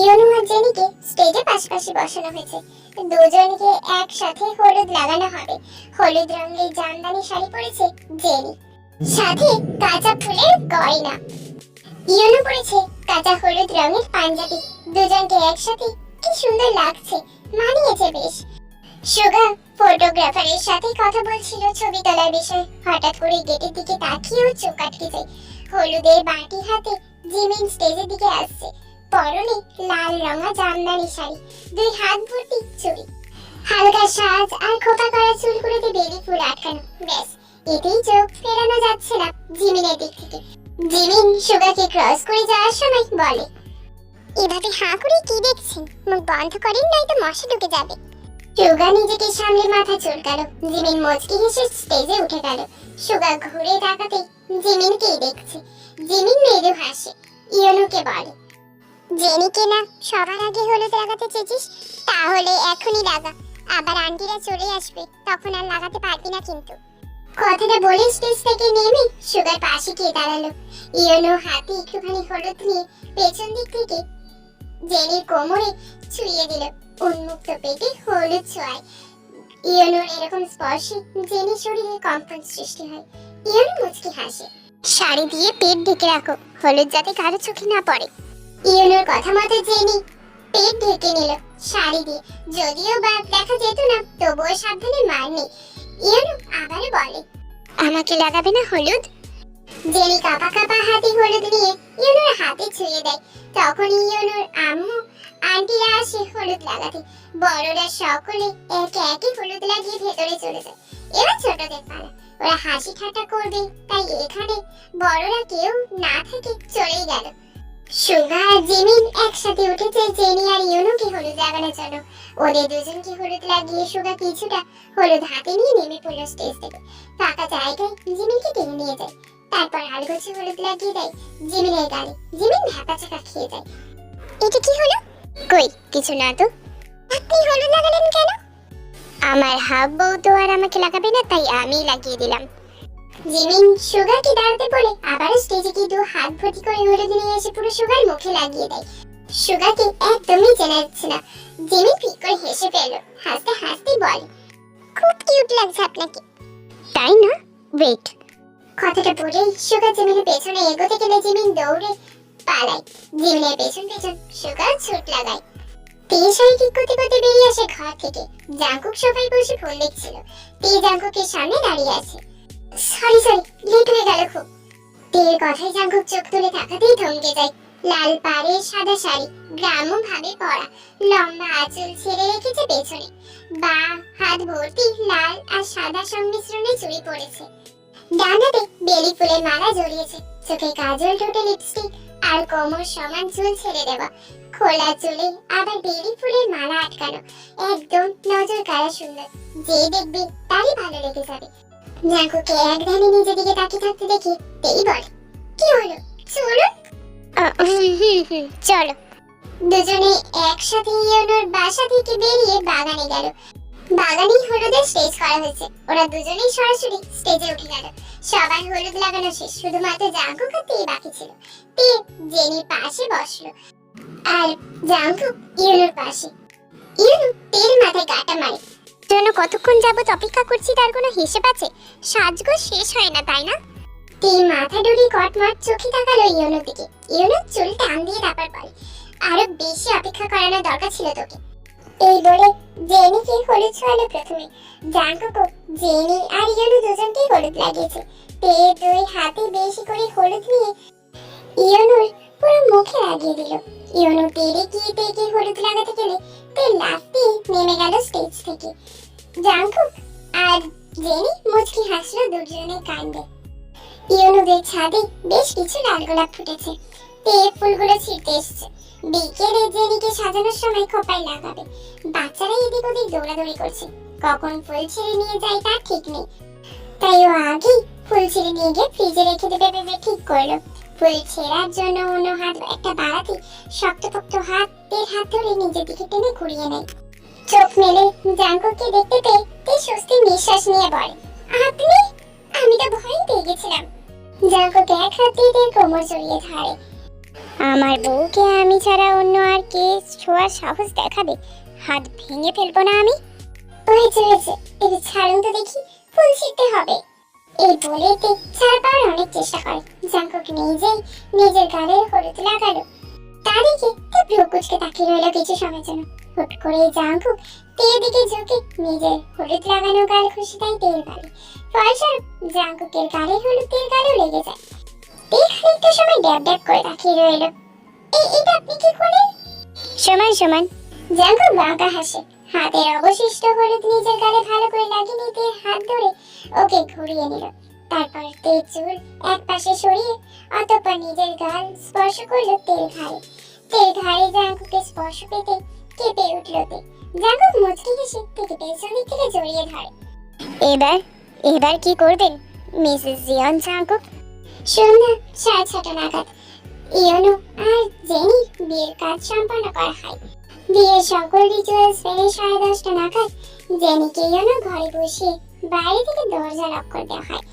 ইয়নো আর জেনিকে স্টেজে পাশাপাশি বসানো হয়েছে। দুজনকে একসাথে হলুদ লাগানো হবে। হলুদ রঙের জামদানি শাড়ি পরেছে জেনি। সাথে কাঁচা ফুলের গয়না। ইয়নো পরেছে কাঁচা হলুদ রঙের পাঞ্জাবি। দুজনকে একসাথে কি সুন্দর লাগছে, মানিয়েছে বেশ। সুগা ফটোগ্রাফারের সাথে কথা বলছিল ছবি তোলার বিষয়ে। হঠাৎ করে গেটের দিকে তাকিয়েও চোখ আটকে যায়। হলুদের বাটি হাতে জিমিন স্টেজের দিকে আসছে। পরনে লাল রঙা জামদানি শাড়ি, দুই হাত ভর্তি চুড়ি। হালকা সাজ আর খোপা করা চুল চুলগুলোতে বেলি ফুল আটকানো, ব্যাস, এতেই চোখ ফেরানো যাচ্ছে না জিমিনের দিক থেকে। জিমিন সুগাকে ক্রস করে যাওয়ার সময় বলে, এভাবে হাঁ করে কি দেখছেন? মুখ বন্ধ করেন, নয়তো মশা ঢুকে যাবে। সুগা নিজেকে সামনে মাথা চুলকালো, জিমিন মুচকি হেসে স্টেজে উঠে গেল। সুগা ঘুরে তাকাতে জিমিনকেই দেখছে। জিমিন মৃদু হাসে, ইয়নুকে বলে জেনিকে না সবার আগে হলুদ লাগাতে চেয়েছিস? তাহলে এখনই লাগা। আবার আন্টিরা চলে আসবে, তখন আর লাগাতে পারবি না কিন্তু। কথাটা বলে স্টেজ থেকে নেমে সুগার পাশে গিয়ে দাঁড়াল। ইয়নো হাতে একটুখানি হলুদ নিয়ে পেছন দিক থেকে জেনির কোমরে ছুঁয়ে দিল। উন্মুক্ত পেটে হলুদ ছোঁয়ায়। ইয়নোর এরকম স্পর্শে জেনির শরীরে কম্পন সৃষ্টি হয়। ইয়নো মুচকি হাসে, শাড়ি দিয়ে পেট ঢেকে রাখো, হলুদ যাতে কারও চোখে না পড়ে। ইয়নোর কথা মতো জেনি পেট ঢেকে নিল শাড়ি দিয়ে। যদিও বা দেখা যেত না, তবুও সাবধানে মার নেই ইয়নো আবারও বলে, আমাকে লাগাবে না হলুদ? জেনি কাপা কাপা হাতে হলুদ নিয়ে ইয়নোর হাতে ছুঁয়ে দেয়। তখন ইয়নোর আম্মু আন্টিরা আসে হলুদ লাগাতে। বড়রা সকলে একে একে হলুদ লাগিয়ে ভেতরে চলে যায়। এবার ছোটদের পালা। ওরা হাসি ঠাট্টা করবে, তাই এখানে বড়রা কেউ না থেকে চলেই গেল। সুগা আর জিমিন একসাথে উঠেছে জেনি আর ইউনুকে হলুদ লাগানোর জন্য। ওদের দুজনকে হলুদ লাগিয়ে সুগা কিছুটা হলুদ হাতে নিয়ে নেমে পড়ল স্টেজ থেকে। ফাঁকা জায়গায় জিমিনকে টেনে নিয়ে যায়। তারপর আলগোছে হলুদ লাগিয়ে দেয় জিমিনের গালে। জিমিন ভ্যাপা চাকা খেয়ে যায়। এটা কি হলো? কই, কিছু না তো। আপনি হলুদ লাগালেন কেন? আমার হাব বউ তো আর আমাকে লাগাবে না, তাই আমি লাগিয়ে দিলাম। জিমিন সুগারকে দাঁড়াতে বলে আবার স্টেজে গিয়ে দু হাত ভর্তি করে হলুদ নিয়ে এসে পুরো সুগার মুখে লাগিয়ে দেয়। সুগারকে একদমই চেনা যাচ্ছে না। জিমিন ঠিক করে হেসে ফেলল। হাসতে হাসতে বলে, খুব কিউট লাগছে আপনাকে। তাই না? ওয়েট কথাটা বলেই সুগার জিমিনের পেছনে এগোতে গেলে জিমিন দৌড়ে পালায়। জিমিনের পেছন পেছন সুগার ছুট লাগায়। তে শাড়ি ঠিক করতে করতে বেরিয়ে আসে ঘর থেকে। জাঙ্কুক সবাই বসে ফোন দেখছিল। তে জাঙ্কুকের সামনে দাঁড়িয়ে আছে। সরি সরি লেট গেল খুব। তের কথায় জাঙ্কুক চোখ তুলে তাকাতেই থমকে যায়। লাল পাড়ের সাদা শাড়ি, গ্রাম্য ভাবে পরা, লম্বা আঁচল ছেড়ে রেখেছে পেছনে। বা, হাত ভর্তি, লাল আর সাদা সংমিশ্রণে চুড়ি পড়েছে ডান হাতে বেলি ফুলের মালা জড়িয়েছে। চোখে কাজল ঠোঁটে লিপস্টিক আর কোমর সমান চুল ছেড়ে দেওয়া। খোলা চুলে আবার বেলি ফুলের মালা আটকানো। একদম নজর কাড়া সুন্দর। যে দেখবে তারই ভালো লেগে যাবে। জাঙ্কুকে এক ধ্যানে নিজের দিকে তাকিয়ে থাকতে দেখে তেই বলে কি হলো? চলুন চলো। দুজনে একসাথে ইয়নোর বাসা থেকে বেরিয়ে বাগানে গেল। বাগানেই হলুদের স্টেজ করা হয়েছে। ওরা দুজনেই সরাসরি স্টেজে উঠে গেল। সবার হলুদ লাগানো শেষ। শুধুমাত্র জাঙ্কুক আর তে বাকি ছিল? তে জেনির পাশে বসল। আর জাঙ্কুক ইয়নোর পাশে। ইয়নো তেল মাথায় গাটা মারে। জন্য কতক্ষণ যাবত অপেক্ষা করছি তার কোনো হিসেব আছে? সাজগোজ শেষ হয় না, তাই না? তে মাথা ডুরি কটমট চোখে তাকালো ইয়নোর দিকে। ইয়নো চুল টান দিয়ে তারপর বলে, আরও বেশি অপেক্ষা করানোর দরকার ছিল তোকে। এই বলে জেনিকে হলুদ ছোঁয়ালো প্রথমে। জাঙ্কুকও জেনি আর ইয়নো দুজনকেই হলুদ লাগিয়েছে। তে দুই হাতে বেশি করে হলুদ নিয়ে ইয়নোর পুরো মুখে লাগিয়ে দিল। ইয়নো তেরে গিয়ে তেকে হলুদ লাগাতে গেলে তে লাফ নেমে গেল স্টেজ থেকে। জাঙ্কুক আর জেনি মুচকি হাসলো দুজনের কাণ্ডে। ইয়নুদের ছাদে বেশ কিছু লাল গোলাপ ফুটেছে। তে ফুলগুলো ছিঁড়তে এসছে। বিকেলে জেনিকে সাজানোর সময় খোপায় লাগাবে। বাচ্চারা এদিক ওদিক দৌড়াদৌড়ি করছে। কখন ফুল ছিঁড়ে নিয়ে যায় তার ঠিক নেই। তাই ও আগেই ফুল ছিঁড়ে নিয়ে গিয়ে ফ্রিজে রেখে দেবে ভেবে ঠিক করল। ফুল ছেঁড়ার জন্য অন্য হাত একটা বাড়াতে শক্তপোক্ত হাত তের হাত ধরে নিজের দিকে টেনে ঘুরিয়ে নেয়। চোখ মেলে জাঙ্কুককে দেখতে পেয়ে তে স্বস্তির নিঃশ্বাস নিয়ে বলে, আপনি? আমি তো ভয় পেয়ে গেছিলাম। জাঙ্কুক এক হাত দিয়ে কোমর জড়িয়ে ধরে। আমার বউকে আমি ছাড়া অন্য আর কে ছোঁয়ার সাহস দেখাবে? হাত ভেঙে ফেলব না আমি? হয়েছে হয়েছে। এবার ছাড়ুন তো দেখি। ফুল ছিঁড়তে হবে। এই বলেতে ছাড় পাওয়ার অনেক চেষ্টা করে। জাঙ্কুক নিজেই নিজের গালের হলুদ লাগালো। তা দেখে ভ্রুকুচকে তাকিয়ে রইল কিছু সময়ের জন্য। হুট করে জাঙ্কুক তের দিকে ঝুঁকে নিজের হলুদ লাগানো গাল খুশি তাই তেল গালে ফলস্বরূপ জাঙ্কুকের গালে হলুদ তেল গালেও লেগে যায়। তে খানিকটা সময় ড্যাব ড্যাব করে তাকিয়ে রইল। এই এটা আপনি কি করলেন? সমান সমান। জাঙ্কুক বাঁকা হাসে। হাতের অবশিষ্ট হলুদ নিজের গালে ভালো করে লাগিয়ে নিতে হাত ধরে ওকে ঘুরিয়ে নিল। তারপর তেল চুল এক পাশে সরিয়ে অতঃপর নিজের গাল স্পর্শ করল তেল ঘাড়ে। তেল ঘাড়ে জাঙ্কুকে স্পর্শ পেতে কেঁপে উঠল তে। জাঙ্কুক মুচকি হেসে থেকে পেছন দিক থেকে জড়িয়ে ধরে। এবার এবার কি করবেন, মিসেস জিয়ন জাঙ্কুক? সন্ধ্যা সাড়ে ছটা নাগাদ। ইয়নো আর জেনি বিয়ের কাজ সম্পন্ন করা হয়। বিয়ের সকল রিচুয়ালস ফেলে সাড়ে দশটা নাগাদ জেনিকে ইয়নো ঘরে বসে বাইরে থেকে দরজা লক করে দেওয়া হয়।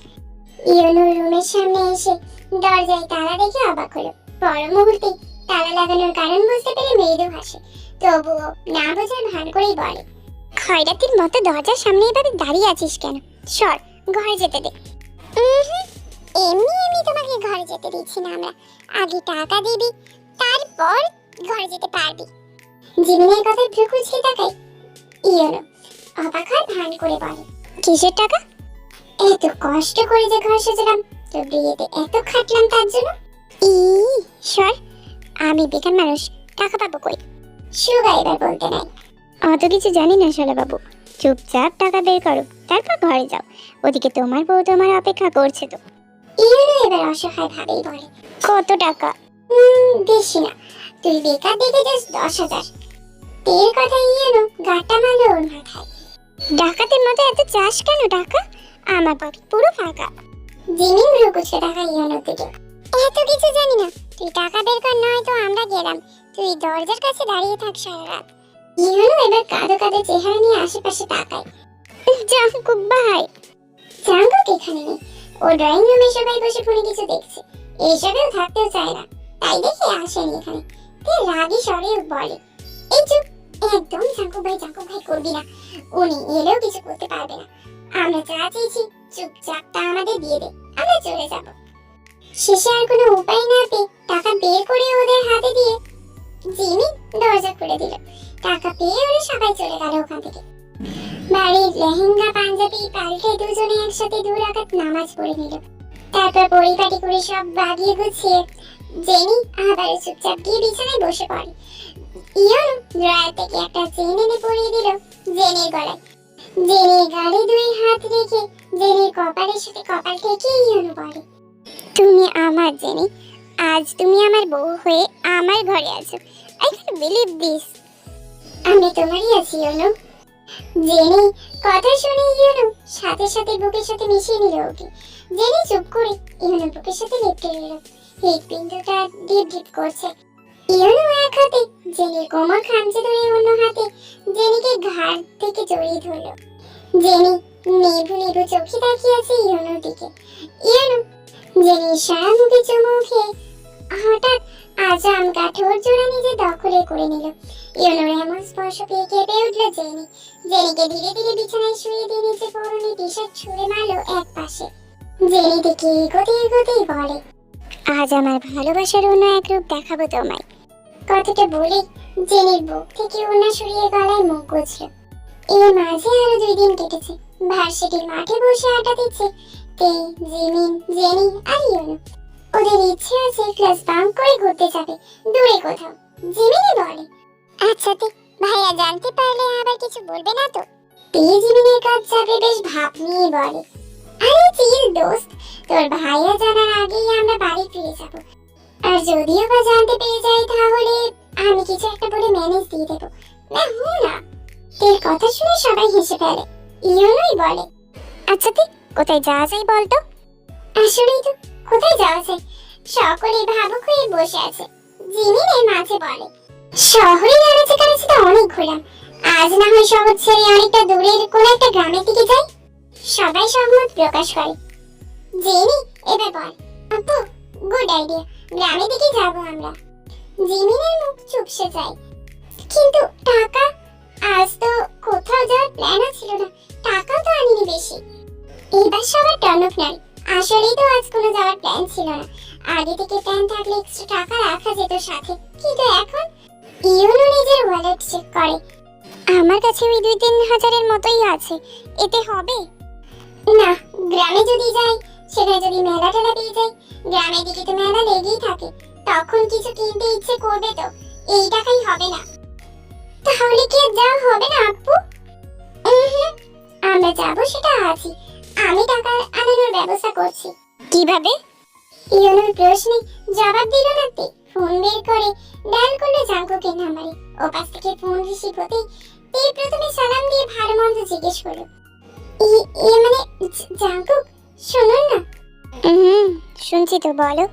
ইয়নো রুমের সামনে এসে দরজায় তালা দেখে অবাক হলো। পর মুহূর্তে তালা লাগানোর কারণ বুঝতে পেরে মৃদু হাসে। তবুও না বোঝার ভান করেই বলে, খয়রাতির মতো দরজার সামনে এভাবে দাঁড়িয়ে আছিস কেন? সর, ঘরে যেতে দে। এমনি এমনি তোমাকে ঘরে যেতে দিচ্ছি না আমরা। আগে টাকা দিবি, তারপর ঘরে যেতে পারবি। জিমিনের কথায় ভ্রু কুচকে তাকাই ইয়েলো অবাক হয় ভান করে বলে, কিসের টাকা? এত কষ্ট করে যে ঘর সাজালাম তো বিয়েতে এত খাটলাম তার জন্য? ই সর, আমি বেকার মানুষ, টাকা পাবো কই? সুগা এবার বলতে নাই। অত কিছু জানি না শালা বাবু। চুপচাপ টাকা বের করো, তারপর ঘরে যাও। ওদিকে তোমার বউ তোমার অপেক্ষা করছে তো। ইউনো এবার অসহায় ভাবেই বলে, কত টাকা? বেশি না। তুই বেকার দেখে যাস দশ হাজার। তের কথা ইয়েনো গাটা মারলো ওর মাথায়। ডাকাতের মতো এত চাস কেন টাকা আমার পকেট পুরো ফাঁকা। জিমিন ভ্রুকুচকে টাকা ইয়েনোর দিকে এত কিছু জানি না। তুই টাকা বের কর নয় তো আমরা গেলাম। তুই দরজার কাছে দাঁড়িয়ে থাক সারা রাত। ইয়েনো এবার কাঁদো কাঁদো চেহারা নিয়ে আশেপাশে তাকায়। জাঙ্কুক ভাই জাঙ্কুক এখানে নেই? ও ড্রয়িং রুমে সবাই বসে ফোনে কিছু দেখছে। এইসবেও থাকতেও চায় না। তাই দেখে আসেনি এখানে। তে রাগি স্বরে বলে। এই একদম জাঙ্কুক ভাই জাঙ্কুক ভাই করবি না। উনি এলেও কিছু করতে পারবে না। আমরা যা চেয়েছি চুপচাপ তা আমাদের দিয়ে দে, আমরা চলে যাব। শেষে আর কোনো উপায় না পেয়ে টাকা বের করে ওদের হাতে দিয়ে জিমি দরজা খুলে দিল। টাকা পেয়ে ওরা সবাই চলে গেল ওখান থেকে। বাড়ির লেহেঙ্গা, পাঞ্জাবি, পাল্টে দুজনে একসাথে দু রাকাত নামাজ পড়ে নিল। তারপর পরিপাটি করে সব বাগিয়ে গুছিয়ে জেনি আবার চুপচাপ গিয়ে বিছানায় বসে পড়ে। ইয়ন ড্রয়ার থেকে একটা চেন এনে পরিয়ে দিল জেনির গলায়। জেনির গালে দুই হাত রেখে জেনির কপালের সাথে কপাল ঠেকিয়ে ইয়ন বলে, তুমি আমার জেনি, আজ তুমি আমার বউ হয়ে আমার ঘরে আছো। আই ক্যান বিলিভ দিস আমি তোমারই আছি, ইয়নো। জেনি কথা শুনে ইয়নো সাথে সাথে বুকের সাথে মিশিয়ে নিল ওকে। জেনি চুপ করে ইয়নো বুকের সাথে লেপটে রইল। হৃদপিণ্ডটা ডিপ ডিপ করছে। ইয়নো এক হাতে, জেনির কোমর খামচে ধরে অন্য হাতে, জেনিকে ঘাড় থেকে জড়িয়ে ধরলো। জেনি নিভু নিভু চোখে তাকিয়ে আছে ইয়নোর দিকে। ইয়নো জেনির সারা মুখে চুমু খেয়ে হঠাৎ আজাম কাঠোর জোড়া নিজে দখলে করে নিল। ইয়নোর এমন স্পর্শ পেয়ে কেঁপে উঠল জেনি। জেনিকে ধীরে ধীরে বিছানায় শুয়ে দিয়ে নিচে পরনে টি শার্ট ছুঁড়ে মারলো এক পাশে। জেনি দিকে এগোতে এগোতেই বলে, আজ আমার ভালোবাসার অন্য এক রূপ দেখাবো তোমায়। কথাটা বলে, জেনির বুক থেকে ওনা সরিয়ে গলায় মুখ গুছল এর মাঝে আরও দুই দিন কেটেছে, ভার্সিটির মাঠে বসে আড্ডা দিচ্ছে তে জিমিন, জেনি আর ইউনো। ওদের ইচ্ছে আছে ক্লাস বাঙ্ক করে ঘুরতে যাবে, দূরে কোথাও। জিমিনি বলে আচ্ছা তে ভাইয়া জানতে পারলে আবার কিছু বলবে না তো? তে জিমিনের কাজ যাবে বেশ ভাব নিয়ে বলে, আরে চিল দোস্ত, তোর ভাইয়া জানার আগেই আমরা বাড়ি ফিরে যাব। আর যদিও বা জানতে পেরে যাই তাহলে, আমি কিছু একটা বলে ম্যানেজ দিয়ে দেবো। না হু না। তোর কথা শুনে সবাই হেসে ফেলে। ইয়নোই বলে আচ্ছা তুই কোথায় যাওয়া যায় বলতো? আসলেই তো, কোথায় যাওয়া যায়? সকলে ভাবুক হয়ে বসে আছে। জিমিনের মাঝে বলে, শহরে নাড়াচে কাড়াচে তো অনেক ঘুরলাম আজ না হয় শহর ছেড়ে অনেকটা দূরের কোন একটা গ্রামের দিকে যাই? সবাই সহমত প্রকাশ করে। জেনি এবার বল, আপু গুড আইডিয়া গ্রামের দিকে যাব আমরা। জিমিনের মুখ চুপসে যায়। কিন্তু টাকা, আজ তো কোথাও যাওয়ার প্ল্যান ছিল না। টাকা তো আনিনি বেশি। এবার সবার টনক নাই। আসলেই তো আজ কোনো যাওয়ার প্ল্যান ছিল না। আগে থেকে প্ল্যান থাকলে এক্সট্রা টাকা রাখা যেত সাথে। কিন্তু এখন ইউনো নিজের ওয়ালেট চেক করে। আমার কাছে ওই দুই তিন হাজারের মতোই আছে। এতে হবে? না, গ্রামে যদি যাই, সেখানে যদি মেলা টেলা পেয়ে যাই, গ্রামের দিকে তো ইচ্ছে করবে তো? এই টাকাই হবে না। তাহলে কি আর যাওয়া হবে না আপু আমরা যাব সেটা আছি আমি টাকা আনানোর ব্যবস্থা করছি। কীভাবে? ইউনোর প্রশ্নে জবাব দিল না তে। ফোন বের করে ডায়াল করল জাঙ্কুকের নাম্বারে। ও পাশ থেকে ফোন রিসিভ হতেই তে প্রথমে সালাম দিয়ে ভালো মন্দ জিজ্ঞেস করল। ই- ইয়ে মানে জাঙ্কুক? শুনুন না। হুম শুনছি তো বলো।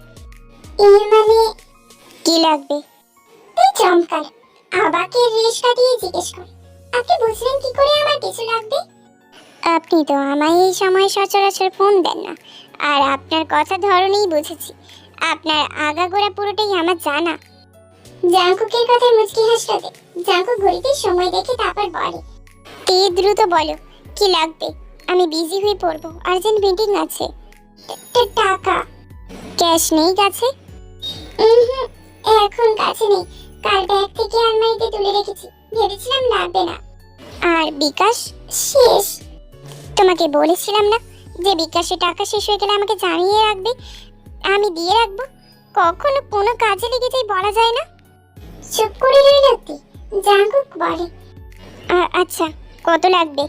ইয়ে মানে কি লাগবে? তুই চমকাল আবাকে রেশ দিয়ে জিজ্ঞেস কর। আপনি বুঝলেন কি করে আমার কিছু লাগবে? আপনি তো আমায় এই সময় সচরাচর ফোন দেন না। আর আপনার কথা ধরনেই বুঝেছি। আপনার আগাগোড়া পুরোটাই আমার জানা। জাঙ্কুকের কথা মুচকি হাসলো দে জাঙ্কুক ঘড়িতে সময় দেখে তারপর বলে তে দ্রুত বলো কি লাগবে? আমি বিজি হয়ে পড়ব। আর্জেন্ট মিটিং আছে। টাকা। ক্যাশ নেই কাছে? উহুম, এখন কাছে নেই। কাল ব্যাগ থেকে আলমারিতে তুলে রেখেছি। ভেবেছিলাম লাগবে না। আর বিকাশ, শেষ। তোমাকে বলেছিলাম না যে বিকাশে টাকা শেষ হয়ে গেলে আমাকে জানিয়ে রাখবে। আমি দিয়ে রাখব। কখনো কোনো কাজে লেগে যাই বলা যায় না। চুপ করে রইল তুই। জাঙ্কুক বলে। আচ্ছা কত লাগবে?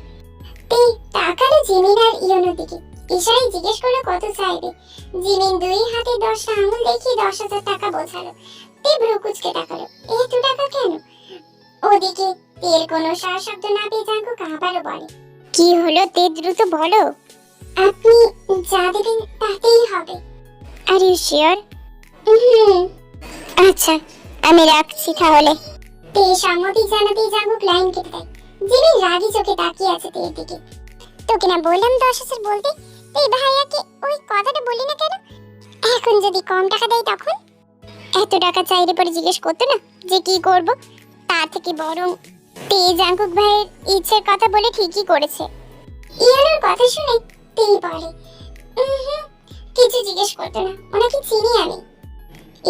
তে তাকালো জিমিন আর ইয়নোর দিকে। ইশারায় জিজ্ঞেস করল কত চাইবে। জিমিন দুই হাতে দশটা আঙুল দেখিয়ে দশ হাজার টাকা বোঝালো। তে ভ্রু কুচকে এত কেন? ওদিকে সার শব্দ না পেয়ে বলে, কি হলো তে দ্রুত বলো? আপনি যা দেবেন তাতেই হবে। আর ইউ শিওর আচ্ছা আমি রাখছি তাহলে। তে সম্মতি জানাতেই জাঙ্কুক লাইন কেটে দেয় জিমি রাগি চোখে তাকিয়ে আছে দিকে। তোকে না বললাম দশ হাজার বলতে? এই ভাইয়াকে ওই কথাটা বলি না কেন? এখন যদি কম টাকা দেয় তখন? এত টাকা চাইলে পরে জিজ্ঞেস করতো না যে কি করব? তা থেকে বরং তে ভাইয়ের ইচ্ছের কথা বলে ঠিকই করেছে। ইয়ানোর কথা শুনে তেই বলে "উহুম, কিছু জিজ্ঞেস করতো না ওনাকে চিনি আমি।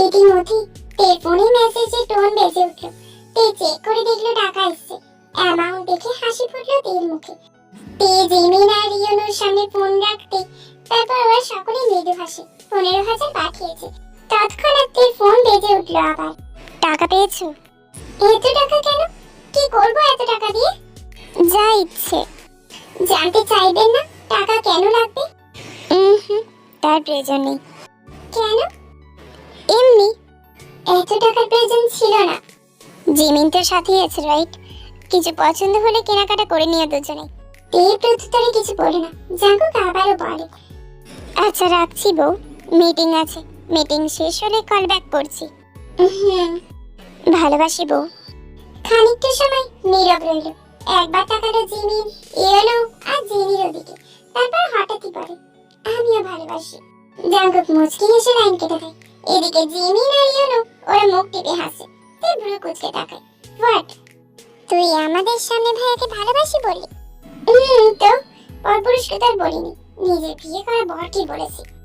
ইতিমধ্যে তের ফোনে মেসেজের টোন বেজে উঠল। তে চেক করে দেখল টাকা এসছে। অ্যামাউন্ট দেখে হাসি ফুটলো তের মুখে। তে জিমিন আর ইয়নোর সামনে ফোন রাখতে তারপর ওরা সকলে মৃদু হাসে। পনেরো হাজার পাঠিয়েছে। তৎক্ষণাৎ তের ফোন বেজে উঠল আবার। টাকা পেয়েছ? এত টাকা কেন? কি করব এত টাকা দিয়ে? যা ইচ্ছে। জানতে চাইবেন না টাকা কেন লাগবে? হুম তার প্রয়োজন নেই। কেন? এমনি। এত টাকার প্রয়োজন ছিল না। জিমিন তোর সাথেই আছে রাইট কিছু পছন্দ হলে কেনাকাটা করে নিয়ে দুজনে। এই প্রত্যুত্তরে কিছু বলে না। জাঙ্কুক আবারও বলে আচ্ছা রাখছি বউ। মিটিং আছে। মিটিং শেষ হলে কল ব্যাক করছি। হুম। ভালোবাসি বউ। খানিকটা সময় নীরব রইল। একবার তাকালো জিমিন ইয়েলো আর জেনির ওদিকে। তারপর হঠাৎই পড়ে আমিও ভালোবাসি। জাঙ্কুক মুচকি হেসে লাইন কেটে দেয়। এদিকে জিমিন আর ইয়েলো ওরা মুখ টিপে হাসে। তুই ভ্রু কুচকে তাকায়। হোয়াট? তুই আমাদের সামনে ভাইয়াকে ভালোবাসি বললি? হুম তো? পরপুরুষকে তো আর বলিনি। নিজের বিয়ে করা বরকে বলেছি।